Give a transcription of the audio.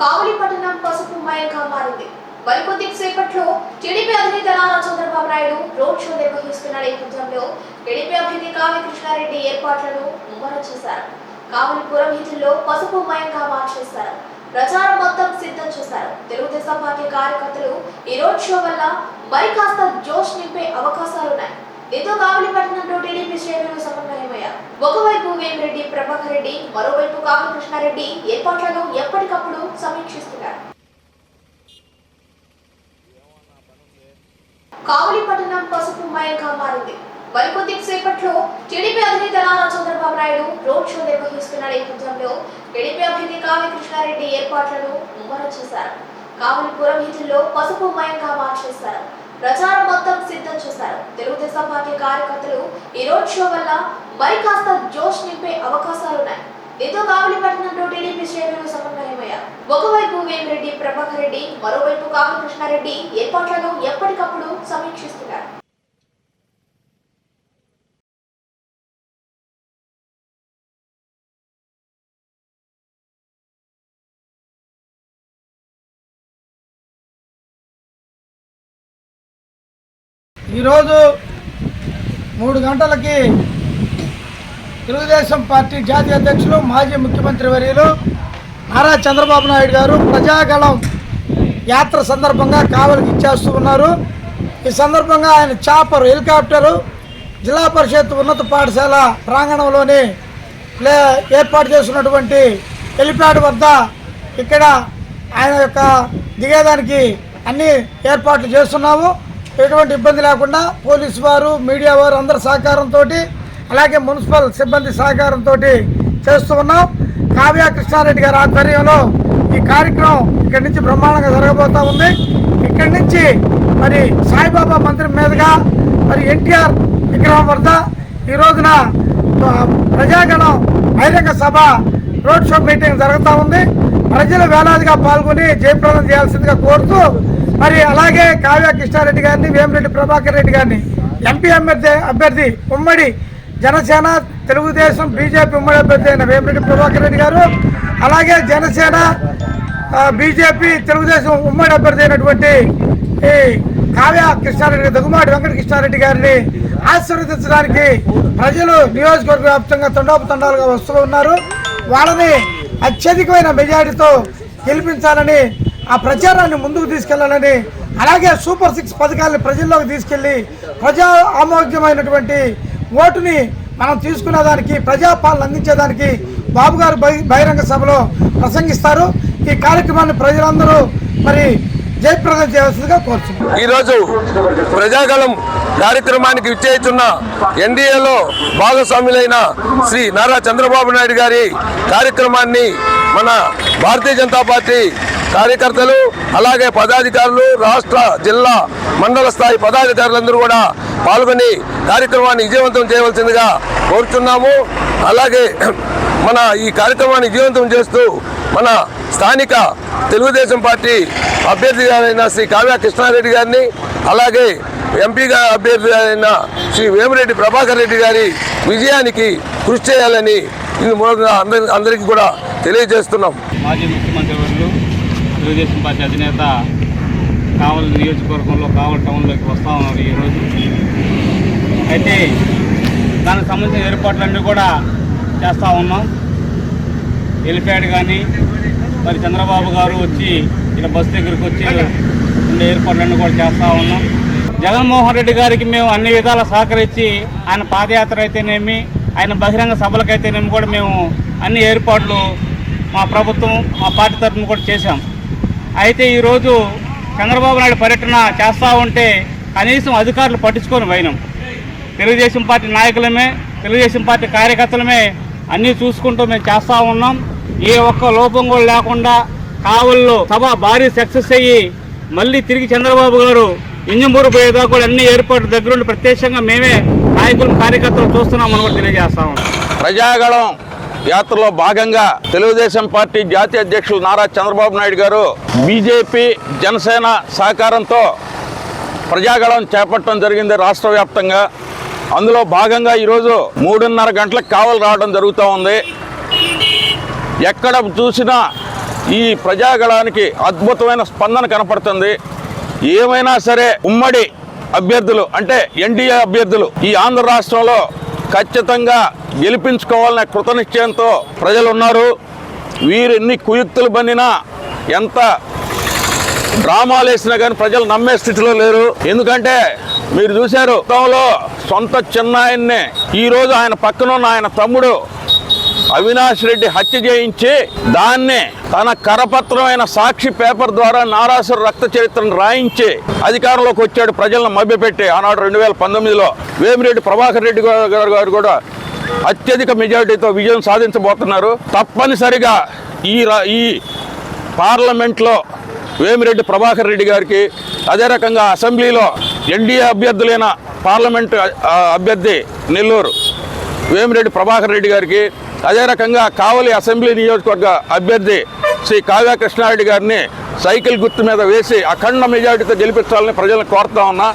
కావలి పట్టణం పసుపు మయంగా మారింది. మరికొద్ది సేపట్లో టీడీపీ అధినేత నారా చంద్రబాబు నాయుడు రోడ్ షో నిర్వహిస్తున్న నేపథ్యంలో టీడీపీ అభ్యర్థి కావ్య కృష్ణారెడ్డి ఏర్పాట్లను ముమ్మరం చేశారు. కావలి పురవీధుల్లో పసుపు మయంగా మార్చేశారు. ప్రచారం మొత్తం సిద్ధం చేశారు. తెలుగుదేశం పార్టీ కార్యకర్తలు ఈ రోడ్ షో వల్ల మరి కాస్త జోష్ నింపే అవకాశాలున్నాయి. దీంతో కావలి పట్టణంలో టీడీపీ శ్రేణులు సమన్వయమయ్యారు ఒకవైపు వేమిరెడ్డి ప్రభాకర్ రెడ్డి మరోవైపు కావ్య కృష్ణారెడ్డి ఏర్పాట్లను ఎప్పటికప్పుడు సమీక్షిస్తున్నారు. కావలి పట్టణం పసుపు మయంగా మారింది. మరికొద్ది సేపట్లో టీడీపీ అధినేత నారా చంద్రబాబు నాయుడు రోడ్ షో నిర్వహిస్తున్న నేపథ్యంలో టీడీపీ అభ్యర్థి కావ్య కృష్ణారెడ్డి ఏర్పాట్లను ముమ్మరం చేశారు. కావలి హితుల్లో పసుపు మయంగా మార్చేశారు. ప్రచారం మొత్తం సిద్ధం చేశారు. తెలుగుదేశం పార్టీ కార్యకర్తలు ఈ రోడ్ షో వల్ల మరి కాస్త జోష్ నింపే అవకాశాలున్నాయి. దీంతో కావలిపట్నంలో టీడీపీ శ్రేణులు సమన్వయమయ్యారు. ఒకవైపు వేమిరెడ్డి ప్రభాకర్ రెడ్డి మరోవైపు కావ్య కృష్ణారెడ్డి ఏర్పాట్లను ఎప్పటికప్పుడు సమీక్షిస్తున్నారు. ఈరోజు మూడు గంటలకి తెలుగుదేశం పార్టీ జాతీయ అధ్యక్షులు మాజీ ముఖ్యమంత్రి వర్యులు నారా చంద్రబాబు నాయుడు గారు ప్రజాగళం యాత్ర సందర్భంగా కావలికి ఇచ్చేస్తూ ఉన్నారు. ఈ సందర్భంగా ఆయన చాపర్ హెలికాప్టరు జిల్లా పరిషత్ ఉన్నత పాఠశాల ప్రాంగణంలోని ప్లే ఏర్పాటు చేసినటువంటి హెలిప్యాడ్ వద్ద ఇక్కడ ఆయన యొక్క దిగేదానికి అన్ని ఏర్పాట్లు చేస్తున్నాము. ఎటువంటి ఇబ్బంది లేకుండా పోలీసు వారు మీడియా వారు అందరి సహకారంతో అలాగే మున్సిపల్ సిబ్బంది సహకారంతో చేస్తూ ఉన్నాం. కావ్య కృష్ణారెడ్డి గారి ఆధ్వర్యంలో ఈ కార్యక్రమం ఇక్కడి నుంచి బ్రహ్మాండంగా జరగబోతూ ఉంది. ఇక్కడి నుంచి మరి సాయిబాబా మందిరం మీదుగా మరి ఎన్టీఆర్ విగ్రహం వద్ద ఈ రోజున ప్రజాగణం బహిరంగ సభ రోడ్ షో మీటింగ్ జరుగుతూ ఉంది. ప్రజలు వేలాదిగా పాల్గొని జయప్రదం చేయాల్సిందిగా కోరుతూ మరి అలాగే కావ్య కృష్ణారెడ్డి గారిని వేమిరెడ్డి ప్రభాకర్ రెడ్డి గారిని ఎంపీ అభ్యర్థి అభ్యర్థి ఉమ్మడి జనసేన తెలుగుదేశం బీజేపీ ఉమ్మడి అభ్యర్థి అయిన వేమిరెడ్డి ప్రభాకర్ రెడ్డి గారు అలాగే జనసేన బీజేపీ తెలుగుదేశం ఉమ్మడి అభ్యర్థి అయినటువంటి ఈ కావ్య కృష్ణారెడ్డి దగ్గుమాటి వెంకట కృష్ణారెడ్డి గారిని ఆశీర్వదించడానికి ప్రజలు నియోజకవర్గ వ్యాప్తంగా తండోపతండాలుగా వస్తూ ఉన్నారు. వాళ్ళని అత్యధికమైన మెజారిటీతో గెలిపించాలని ఆ ప్రచారాన్ని ముందుకు తీసుకెళ్ళాలని అలాగే సూపర్ సిక్స్ పథకాలను ప్రజల్లోకి తీసుకెళ్ళి ప్రజా ఆమోగ్యమైనటువంటి ఓటుని మనం తీసుకునేదానికి ప్రజాపాలన అందించేదానికి బాబు గారు బహి- బహిరంగ సభలో ప్రసంగిస్తారు. ఈ కార్యక్రమాన్ని ప్రజలందరూ మరి జయప్రదం చేయవలసిందిగా కోరుతున్నాం ఈరోజు ప్రజాగళం కార్యక్రమానికి విచ్చేస్తున్న ఎన్డీఏలో భాగస్వాములైన శ్రీ నారా చంద్రబాబు నాయుడు గారి కార్యక్రమాన్ని మన భారతీయ జనతా పార్టీ కార్యకర్తలు అలాగే పదాధికారులు రాష్ట్ర జిల్లా మండల స్థాయి పదాధికారులందరూ కూడా పాల్గొని కార్యక్రమాన్ని విజయవంతం చేయవలసిందిగా కోరుతున్నాము అలాగే మన ఈ కార్యక్రమాన్ని విజయవంతం చేస్తూ మన స్థానిక తెలుగుదేశం పార్టీ అభ్యర్థి గారైన శ్రీ కావ్య కృష్ణారెడ్డి గారిని అలాగే ఎంపీగా అభ్యర్థి అయిన శ్రీ వేమిరెడ్డి ప్రభాకర్ రెడ్డి గారి విజయానికి కృషి చేయాలని ఇది మూలంగా అందరి అందరికీ కూడా తెలియజేస్తున్నాం. మాజీ ముఖ్యమంత్రి వర్యులు తెలుగుదేశం పార్టీ అధినేత కావల నియోజకవర్గంలో కావల టౌన్లోకి వస్తూ ఉన్నారు ఈరోజు. అయితే దానికి సంబంధించిన ఏర్పాట్లన్నీ కూడా చేస్తూ ఉన్నాం. హెలిప్యాడ్ కానీ మరి చంద్రబాబు గారు వచ్చి ఇక్కడ బస్ దగ్గరికి వచ్చి ఉండే ఏర్పాట్లన్నీ కూడా చేస్తూ ఉన్నాం. జగన్మోహన్ రెడ్డి గారికి మేము అన్ని విధాలా సహకరించి ఆయన పాదయాత్ర అయితేనేమి ఆయన బహిరంగ సభలకైతేనేమి కూడా మేము అన్ని ఏర్పాట్లు మా ప్రభుత్వం మా పార్టీ తరఫున కూడా చేశాం. అయితే ఈరోజు చంద్రబాబు నాయుడు పర్యటన చేస్తూ ఉంటే కనీసం అధికారులు పట్టించుకొని పోయినాం. తెలుగుదేశం పార్టీ నాయకులమే తెలుగుదేశం పార్టీ కార్యకర్తలమే అన్నీ చూసుకుంటూ మేము చేస్తూ ఉన్నాం. ఏ ఒక్క లోపం కూడా లేకుండా కావల్లో సభ భారీ సక్సెస్ అయ్యి మళ్ళీ తిరిగి చంద్రబాబు గారు ఇంజంబూరు పోయేదాకా కూడా అన్ని ఏర్పాట్లు దగ్గరుండి ప్రత్యక్షంగా మేమే నాయకులు కార్యకర్తలు చూస్తున్నామని కూడా తెలియజేస్తా ఉన్నాం. ప్రజాగళం యాత్రలో భాగంగా తెలుగుదేశం పార్టీ జాతీయ అధ్యక్షులు నారా చంద్రబాబు నాయుడు గారు బీజేపీ జనసేన సహకారంతో ప్రజాగళం చేపట్టడం జరిగింది రాష్ట్ర వ్యాప్తంగా. అందులో భాగంగా ఈరోజు మూడున్నర గంటలకు కావలు రావడం జరుగుతూ ఉంది. ఎక్కడ చూసినా ఈ ప్రజాగళానికి అద్భుతమైన స్పందన కనపడుతుంది. ఏమైనా సరే ఉమ్మడి అభ్యర్థులు అంటే ఎన్డీఏ అభ్యర్థులు ఈ ఆంధ్ర రాష్ట్రంలో ఖచ్చితంగా గెలిపించుకోవాలనే కృతనిశ్చయంతో ప్రజలు ఉన్నారు వీరెన్ని కుయుక్తులు బండినా ఎంత డ్రామాలు వేసినా కానీ ప్రజలు నమ్మే స్థితిలో లేరు. ఎందుకంటే మీరు చూశారు గతంలో సొంత చిన్నాయన్నే ఈరోజు ఆయన పక్కనున్న ఆయన తమ్ముడు అవినాష్ రెడ్డి హత్య చేయించి దాన్ని తన కరపత్రమైన సాక్షి పేపర్ ద్వారా నారాసుర రక్త చరిత్రను రాయించి అధికారంలోకి వచ్చాడు ప్రజలను మభ్యపెట్టి ఆనాడు రెండు వేల పంతొమ్మిదిలో. వేమిరెడ్డి ప్రభాకర్ రెడ్డి గారు గారు కూడా అత్యధిక మెజారిటీతో విజయం సాధించబోతున్నారు. తప్పనిసరిగా ఈ ఈ పార్లమెంట్లో వేమిరెడ్డి ప్రభాకర్ రెడ్డి గారికి అదే రకంగా అసెంబ్లీలో ఎన్డీఏ అభ్యర్థులైన పార్లమెంటు అభ్యర్థి నెల్లూరు వేమిరెడ్డి ప్రభాకర్ రెడ్డి గారికి అదే రకంగా కావలి అసెంబ్లీ నియోజకవర్గ అభ్యర్థి శ్రీ కావ్య కృష్ణారెడ్డి గారిని సైకిల్ గుర్తు మీద వేసి అఖండ మెజార్టీతో గెలిపించాలని ప్రజలను కోరుతా ఉన్నా.